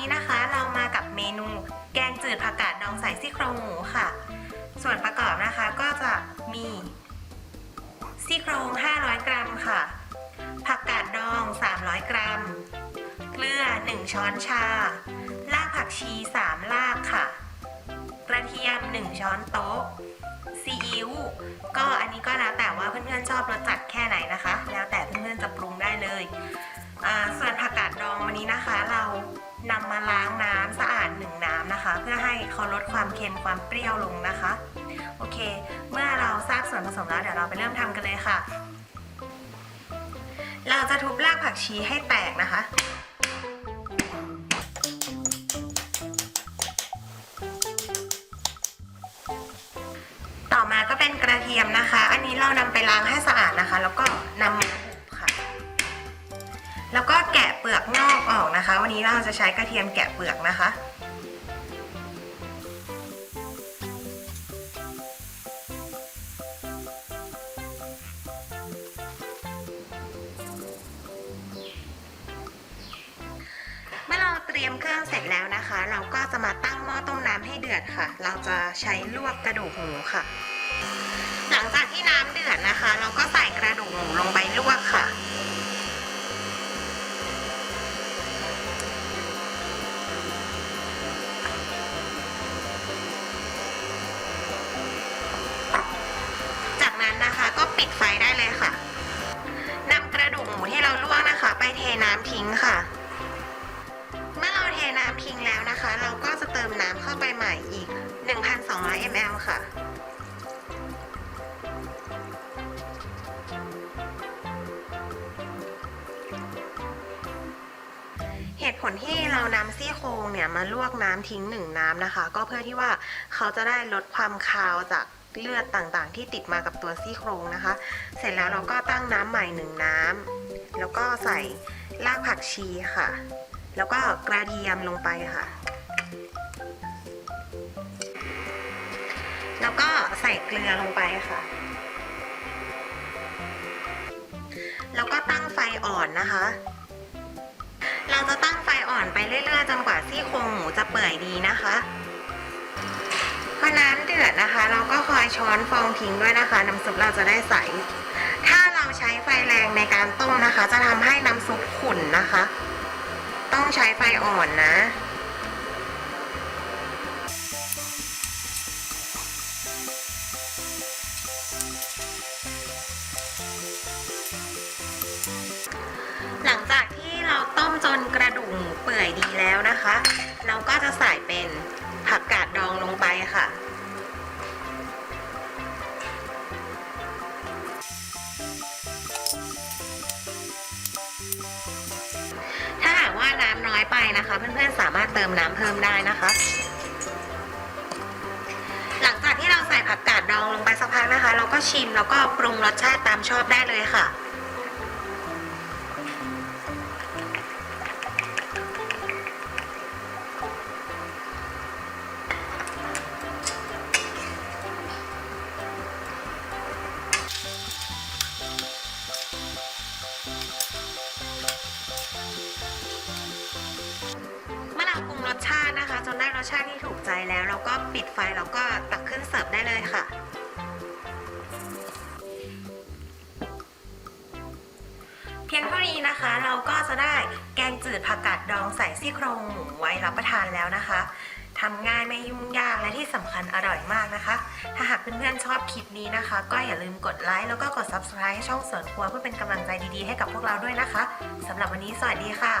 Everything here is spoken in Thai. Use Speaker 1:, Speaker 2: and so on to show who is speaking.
Speaker 1: นนี้นะคะเรามากับเมนูแกงจืดผักกาดดองใส่ซี่โครงหมูค่ะ ส่วนประกอบนะคะก็จะมีซี่โครง 500 กรัมค่ะ ผักกาดดอง 300 กรัม เกลือ 1 ช้อนชา รากผักชี 3 รากค่ะ กระเทียม 1 ช้อนโต๊ะ ซีอิ๊ว ก็อันนี้ก็แล้วแต่ว่าเพื่อนๆชอบรสจัด ลดความเค็มความเปรี้ยวลงนะคะ โอเค เมื่อเราทราบส่วนผสมแล้วเดี๋ยวเราไปเริ่มทำกันเลยค่ะ เราจะทุบรากผักชีให้แตกนะคะต่อมาก็เป็นกระเทียมนะคะ อันนี้เรานำไปล้างให้สะอาดนะคะ แล้วก็นำมาบุบค่ะ แล้วก็แกะเปลือกนอกออกนะคะ วันนี้เราจะใช้กระเทียมแกะเปลือกนะคะ เตรียมเครื่องเสร็จแล้วนะคะ เราก็จะมาตั้งหม้อต้มน้ำให้เดือดค่ะ เราจะใช้ลวกกระดูกหมูค่ะ หลังจากที่น้ำเดือดนะคะ เราก็ใส่กระดูกหมูลงไปลวกค่ะจากนั้นนะคะก็ปิดไฟได้เลยค่ะนำกระดูกหมูที่เราลวกนะคะ ไปเทน้ำทิ้งค่ะ นะคะ เราก็จะเติมน้ำเข้าไปใหม่อีก 1,200 ml ค่ะ เหตุผลที่เรานำซี่โครงเนี่ยมาลวกน้ำทิ้งหนึ่งน้ำนะคะ ก็เพื่อที่ว่าเขาจะได้ลดความคาวจากเลือดต่างๆ ที่ติดมากับตัวซี่โครงนะคะ เสร็จแล้วเราก็ตั้งน้ำใหม่หนึ่งน้ำแล้วก็ใส่รากผักชีค่ะ แล้วก็กระเทียมลงไปค่ะ แล้วก็ใส่เกลือลงไปค่ะ แล้วก็ตั้งไฟอ่อนนะคะ เราจะตั้งไฟอ่อนไปเรื่อยๆจนกว่าซี่โครงหมูจะเปื่อยดีนะคะพอน้ำเดือดนะคะ เราก็คอยช้อนฟองทิ้งด้วยนะคะ น้ำซุปเราจะได้ใส ถ้าเราใช้ไฟแรงในการต้มนะคะ จะทำให้น้ำซุปขุ่นนะคะ ต้องใช้ไฟอ่อนนะ นะคะ เราก็จะใส่เป็นผักกาดดองลงไปค่ะ ถ้าหากว่าน้ำน้อยไปนะคะ เพื่อนๆสามารถเติมน้ำเพิ่มได้นะคะ หลังจากที่เราใส่ผักกาดดองลงไปสักพักนะคะ เราก็ชิมแล้วก็ปรุงรสชาติตามชอบได้เลยค่ะ สชาติที่ถูกใจแล้ว เราก็ปิดไฟแล้วก็ตักขึ้นเสิร์ฟได้เลยค่ะ เพียงเท่านี้นะคะ เราก็จะได้แกงจืดผักกาดดองใส่ซี่โครงหมูไว้รับประทานแล้วนะคะทำง่ายไม่ยุ่งยากและที่สำคัญอร่อยมากนะคะ ถ้าหากเพื่อนๆชอบคลิปนี้นะคะ ก็อย่าลืมกดไลค์แล้วก็กด subscribe ให้ช่องสวนครัวเพื่อเป็นกำลังใจดีๆให้กับพวกเราด้วยนะคะสำหรับวันนี้สวัสดีค่ะ